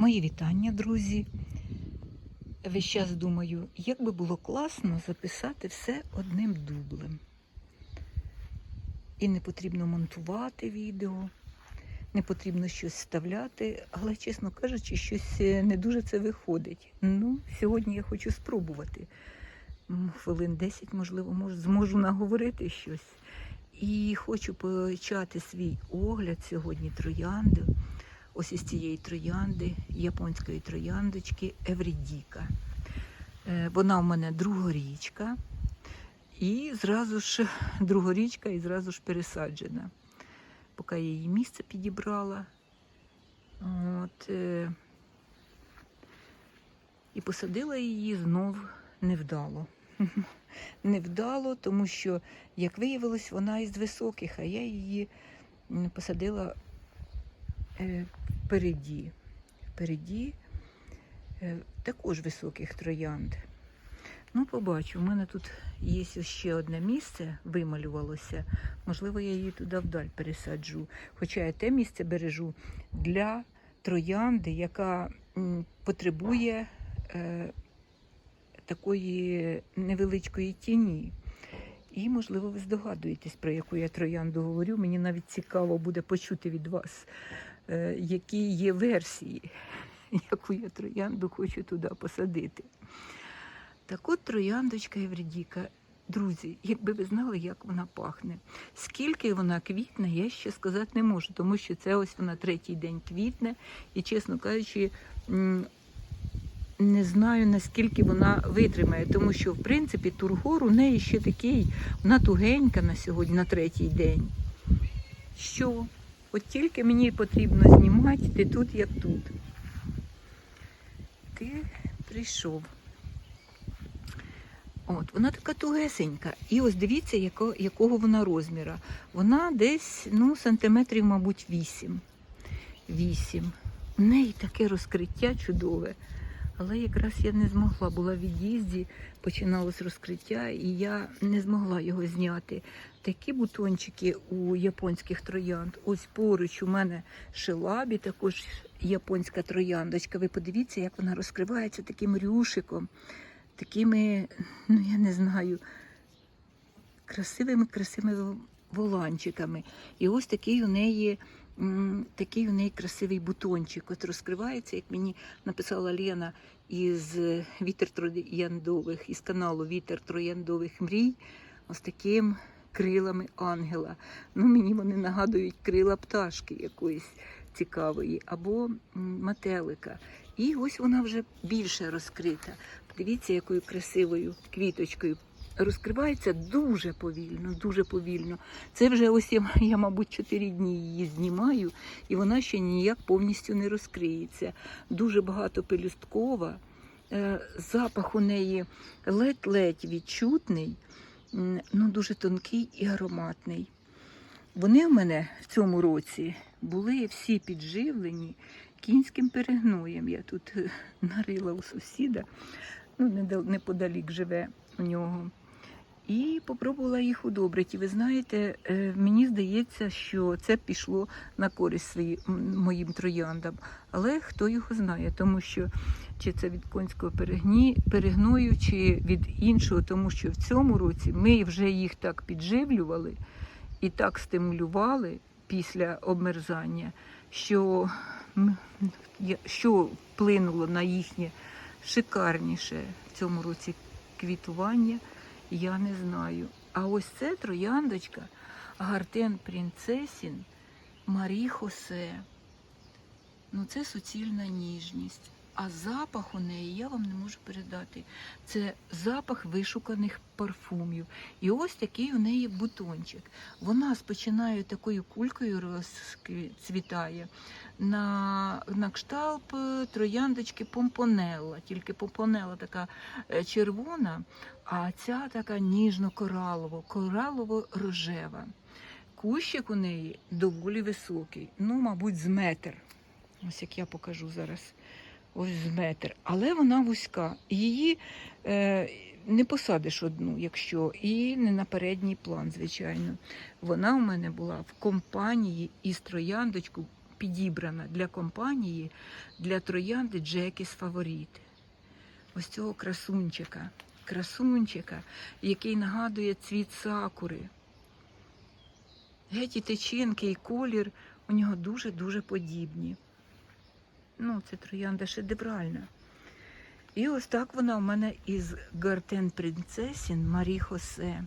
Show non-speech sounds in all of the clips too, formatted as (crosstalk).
Мої вітання, друзі. Весь час думаю, як би було класно записати все одним дублем. І не потрібно монтувати відео, не потрібно щось вставляти, але, чесно кажучи, щось е, не дуже це виходить. Ну, сьогодні я хочу спробувати. Хвилин 10, можливо, мож- зможу наговорити щось. І хочу почати свій огляд сьогодні троянди. Ось із цієї троянди, японської трояндочки Еврідіка. Е, Вона в мене другорічка. І зразу ж (laughs) другорічка і зразу ж пересаджена. Поки я її місце підібрала. От, е, і посадила її знов невдало. (laughs) Невдало, тому що, як виявилось, вона із високих, а я її посадила впереді. Впереді е, також високих троянд. Ну, побачу, у мене тут є ще одне місце, вималювалося. Можливо, я її туди вдаль пересаджу. Хоча я те місце бережу для троянди, яка потребує е, такої невеличкої тіні. І, можливо, ви здогадуєтесь, про яку я троянду говорю. Мені навіть цікаво буде почути від вас, е, які є версії, (laughs) яку я троянду хочу туди посадити. Так от трояндочка Евредіка. Друзі, якби ви знали, як вона пахне. Скільки вона квітне, я ще сказати не можу, тому що це ось вона третій день квітне, і, чесно кажучи, не знаю, наскільки вона витримає, тому що, в принципі, тургор у неї ще такий, вона тугенька на сьогодні, на третій день. Що? От тільки мені потрібно знімати, ти тут, як тут. Ти прийшов. От, вона така тугесенька. І ось дивіться, яко, якого вона розміра. Вона десь, ну, сантиметрів, мабуть, 8. 8. В неї таке розкриття чудове. Але якраз я не змогла, була в від'їзді, починалось розкриття, і я не змогла його зняти. Такі бутончики у японських троянд. Ось поруч у мене шелабі, також японська трояндочка. Ви подивіться, як вона розкривається таким рюшиком, такими, ну я не знаю, красивими, красивими воланчиками. І ось такий у неї. Такий у неї красивий бутончик. От розкривається, як мені написала Лена із вітер трояндових, із каналу Вітер трояндових мрій, ось таким крилами ангела. Ну, мені вони нагадують крила пташки якоїсь цікавої, або метелика. І ось вона вже більше розкрита. Подивіться, якою красивою квіточкою. Розкривається дуже повільно, дуже повільно. Це вже ось я, я, мабуть, 4 дні її знімаю, і вона ще ніяк повністю не розкриється. Дуже багато пелюсткова. Е, Запах у неї ледь-ледь відчутний, ну дуже тонкий і ароматний. Вони в мене в цьому році були всі підживлені кінським перегноєм. Я тут е, (laughs) нарила у сусіда, ну, неподалік живе у нього. І попробувала їх удобрити. І ви знаєте, е, мені здається, що це пішло на користь свої, моїм трояндам. Але хто його знає, тому що чи це від конського перегні, перегною, чи від іншого, тому що в цьому році ми вже їх так підживлювали і так стимулювали після обмерзання, що, що вплинуло на їхнє шикарніше в цьому році квітування. Я не знаю. А ось це трояндочка Гартен Принцесін Марі Хосе. Ну, це суцільна ніжність. А запах у неї я вам не можу передати. Це запах вишуканих парфумів. І ось такий у неї бутончик. Вона спочинає такою кулькою розцвітає на, на кшталт е, трояндочки помпонелла. Тільки помпонелла така е, червона, а ця така ніжно-коралово, коралово-рожева. Кущик у неї доволі високий, ну, мабуть, з метр. Ось як я покажу зараз. Ось з метр. Але вона вузька. Її е, не посадиш одну, якщо, і не на передній план, звичайно. Вона у мене була в компанії із трояндочку, підібрана для компанії для троянди Джекіс Фаворіт. Ось цього красунчика. Красунчика, який нагадує цвіт сакури. Геть і течінки, і колір у нього дуже-дуже подібні. Ну, це троянда шедевральна. І ось так вона у мене із Гартен Принцесін Марі Хосе.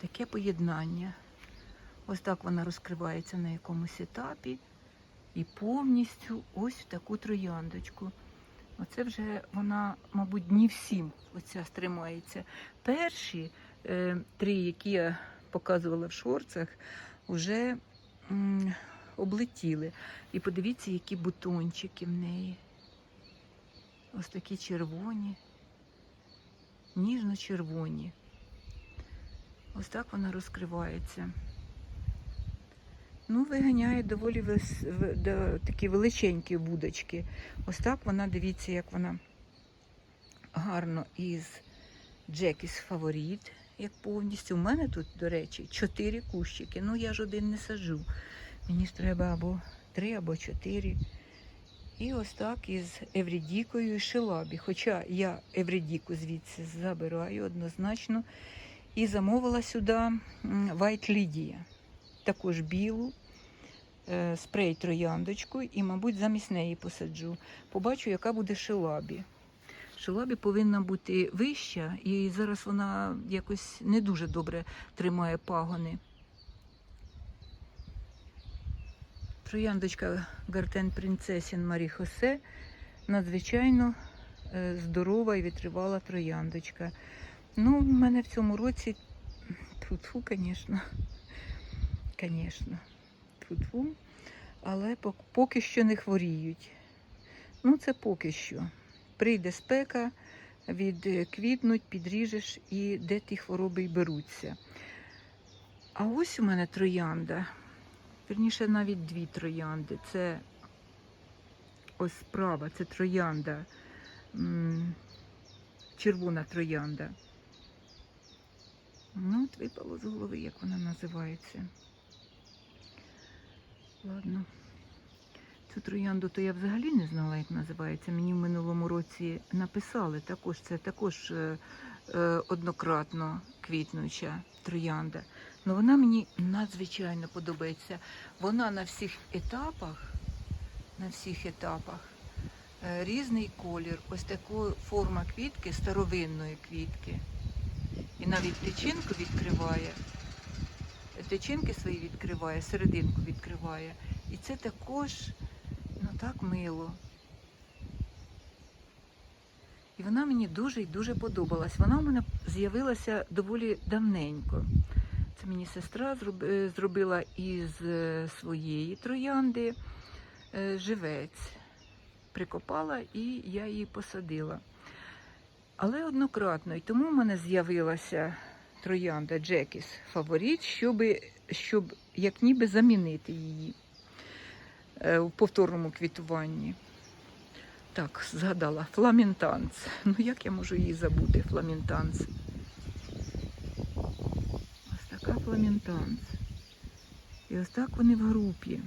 Таке поєднання. Ось так вона розкривається на якомусь етапі. І повністю ось в таку трояндочку. Оце вже вона, мабуть, днів сім оця стримається. Перші е, три, які я показувала в шорцах, вже облетіли. І подивіться, які бутончики в неї. Ось такі червоні, ніжно-червоні. Ось так вона розкривається. Ну, виганяє доволі вис... да, такі величенькі будочки. Ось так вона, дивіться, як вона гарно із Джекіс Фаворіт, як повністю. У мене тут, до речі, чотири кущики. Ну, я ж один не саджу. Мені ж треба або три, або чотири. І ось так із Евредікою і Шилабі. Хоча я Евредіку звідси забираю однозначно. І замовила сюди White Lydia. Також білу, е, спрей трояндочку і, мабуть, замість неї посаджу. Побачу, яка буде шилабі. Шилабі повинна бути вища, і зараз вона якось не дуже добре тримає пагони. Трояндочка Гартен Принцесін Марі Хосе надзвичайно е, здорова і витривала трояндочка. Ну, в мене в цьому році тьфу-тьфу, звісно. Звісно, тьфу-тьфу. Але поки що не хворіють. Ну, це поки що. Прийде спека, відквітнуть, підріжеш і де ті хвороби й беруться. А ось у мене троянда. Вірніше, навіть дві троянди. Це ось справа, це троянда. Червона троянда. Ну, от випало з голови, як вона називається. Ладно. Цю троянду то я взагалі не знала, як називається. Мені в минулому році написали також. Це також е, е, однократно квітнуча троянда. Ну вона мені надзвичайно подобається. Вона на всіх етапах, на всіх етапах е, різний колір. Ось така форма квітки, старовинної квітки. І навіть тичинку відкриває. Тичинки свої відкриває, серединку відкриває. І це також ну так мило. І вона мені дуже і дуже подобалась. Вона у мене з'явилася доволі давненько. Це мені сестра е, зробила із е, своєї троянди е, живець. Прикопала і я її посадила. Але однократно, і тому в мене з'явилася троянда Джекіс Фаворіт, щоб, щоб як ніби замінити її у повторному квітуванні. Так, згадала, фламінтанц. Ну як я можу її забути, фламінтанц? Ось. І ось так вони в групі.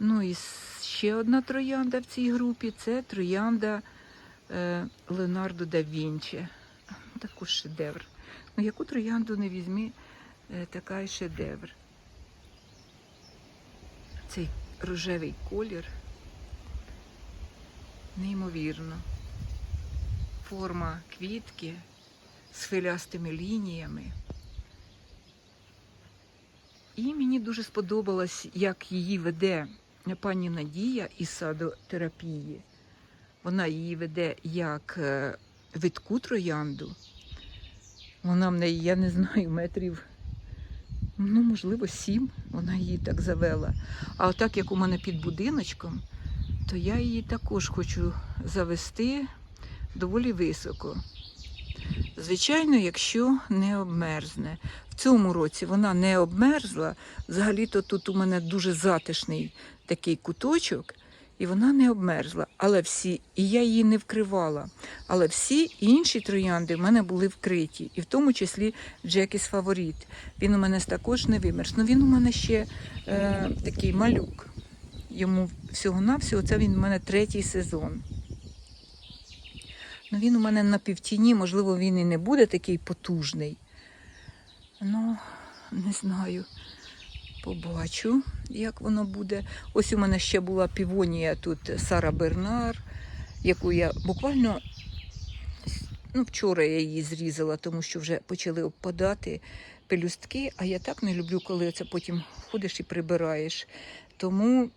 Ну і ще одна троянда в цій групі це троянда е, Леонардо да Вінчі. Також шедевр. Ну, яку троянду не візьми, е, така й шедевр. Цей рожевий колір. Неймовірно. Форма квітки з хвилястими лініями. І мені дуже сподобалось, як її веде пані Надія із садотерапії. Вона її веде як е, видку троянду. Вона в неї, я не знаю, метрів, ну, можливо, сім. Вона її так завела. А отак, як у мене під будиночком, то я її також хочу завести доволі високо. Звичайно, якщо не обмерзне. В цьому році вона не обмерзла. Взагалі-то тут у мене дуже затишний такий куточок, і вона не обмерзла. але всі, і я її не вкривала. Але всі інші троянди в мене були вкриті, і в тому числі Джекіс Фаворіт. Він у мене також не вимерз. Ну він у мене ще е, такий малюк. Йому всього-навсього це він у мене третій сезон. Ну, він у мене на півтіні, можливо, він і не буде такий потужний. Ну, не знаю. Побачу, як воно буде. Ось у мене ще була півонія тут Сара Бернар, яку я буквально ну, вчора я її зрізала, тому що вже почали обпадати пелюстки, а я так не люблю, коли це потім ходиш і прибираєш. Тому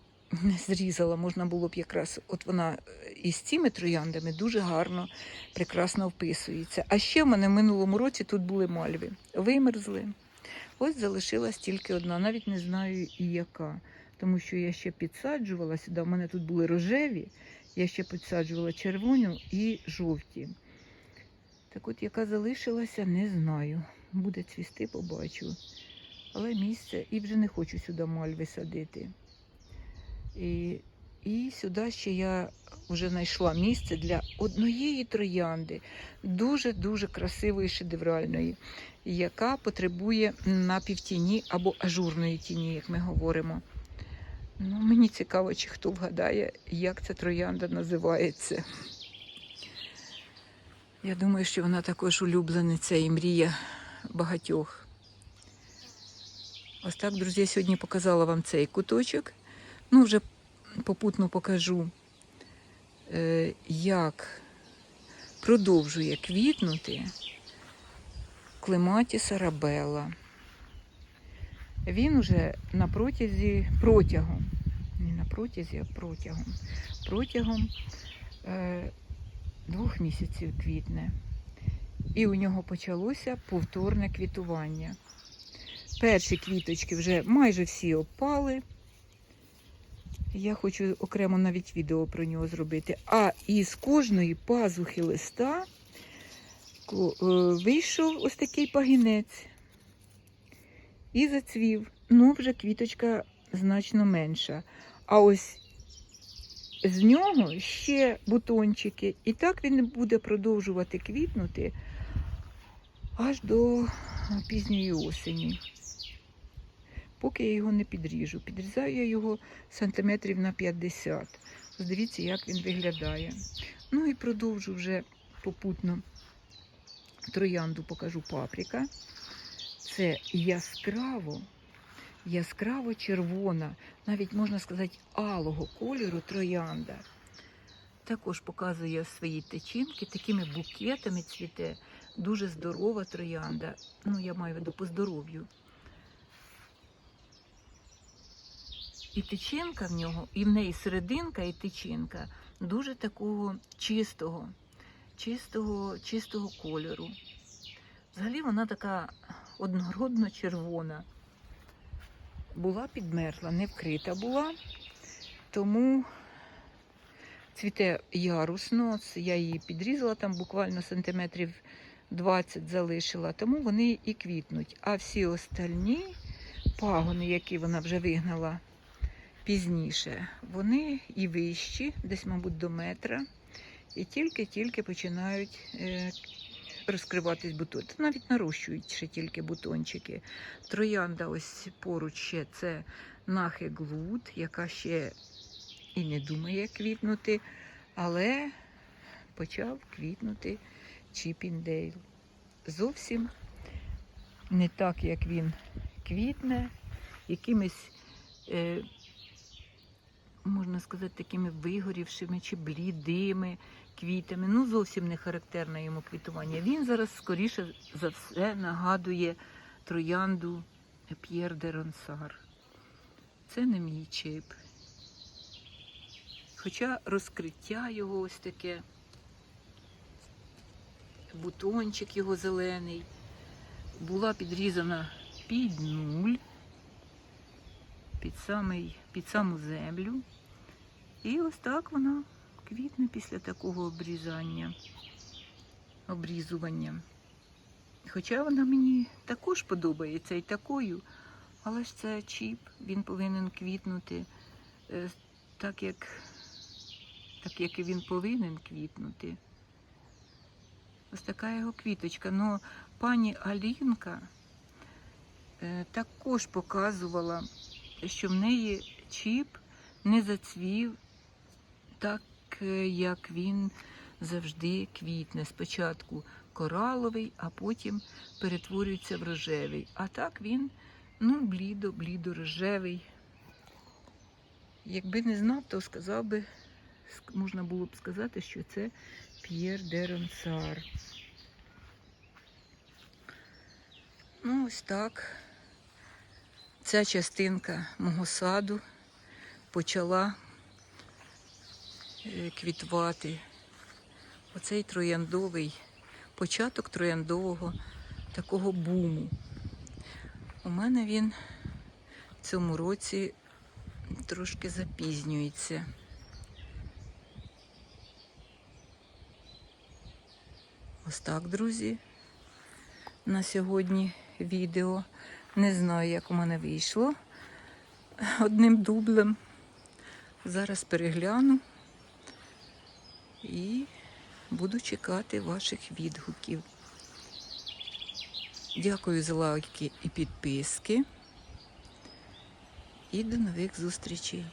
зрізала, можна було б якраз, от вона із цими трояндами дуже гарно, прекрасно вписується. А ще в мене в минулому році тут були мальви. Вимерзли. Ось залишилась тільки одна, навіть не знаю і яка. Тому що я ще підсаджувала сюди. У мене тут були рожеві, я ще підсаджувала червону і жовті. Так от, яка залишилася, не знаю. Буде цвісти, побачу. Але місце, і вже не хочу сюди мальви садити. І, і сюди ще я вже знайшла місце для однієї троянди, дуже-дуже красивої шедевральної, яка потребує напівтіні або ажурної тіні, як ми говоримо. Ну, мені цікаво, чи хто вгадає, як ця троянда називається. Я думаю, що вона також улюблениця і мрія багатьох. Ось так, друзі, я сьогодні показала вам цей куточок. Ну, вже попутно покажу, е, як продовжує квітнути клематіс арабела. Він уже на протязі протягом, не на протязі, а протягом, протягом е, двох місяців квітне. І у нього почалося повторне квітування. Перші квіточки вже майже всі опали. Я хочу окремо навіть відео про нього зробити. А із кожної пазухи листа е, вийшов ось такий пагінець і зацвів. Ну, вже квіточка значно менша. А ось з нього ще бутончики. І так він буде продовжувати квітнути аж до пізньої осені. Поки я його не підріжу. Підрізаю я його сантиметрів на 50. Ось дивіться, як він виглядає. Ну і продовжу вже попутно троянду покажу паприка. Це яскраво, яскраво червона, навіть можна сказати, алого кольору троянда. Також показує свої течінки, такими букетами цвіте. Дуже здорова троянда. Ну, я маю в виду по здоров'ю. І тичинка в нього, і в неї серединка і тичинка дуже такого чистого, чистого, чистого кольору. Взагалі вона така однородно червона. Була підмерзла, не вкрита була, тому цвіте ярусно. Я її підрізала там буквально сантиметрів 20 залишила, тому вони і квітнуть. А всі остальні пагони, які вона вже вигнала пізніше, вони і вищі, десь, мабуть, до метра, і тільки-тільки починають е, розкриватись бутони. Навіть нарощують ще тільки бутончики. Троянда ось поруч ще це нахиглуд, яка ще і не думає квітнути, але почав квітнути Чіпіндейл. Зовсім не так, як він квітне, якимись. Е, можна сказати, такими вигорівшими чи блідими квітами. Ну, зовсім не характерне йому квітування. Він зараз, скоріше за все, нагадує троянду П'єр де Ронсар. Це не мій чип. Хоча розкриття його ось таке, бутончик його зелений, була підрізана під нуль під, самий, під саму землю. І ось так вона квітне після такого обрізання, обрізування. Хоча вона мені також подобається і такою, але ж це чіп, він повинен квітнути е, так, як так як і він повинен квітнути. Ось така його квіточка. Ну, пані Алінка е, також показувала, що в неї чіп не зацвів так, е, як він завжди квітне. Спочатку кораловий, а потім перетворюється в рожевий. А так він ну, блідо, блідо рожевий. Якби не знав, то сказав би, можна було б сказати, що це П'єр де Ронсар. Ну, ось так. Ця частинка мого саду почала е, квітувати. Оцей трояндовий, початок трояндового такого буму. У мене він в цьому році трошки запізнюється. Ось так, друзі. На сьогодні відео. Не знаю, як у мене вийшло одним дублем. Зараз перегляну і буду чекати ваших відгуків. Дякую за лайки і підписки. І до нових зустрічей.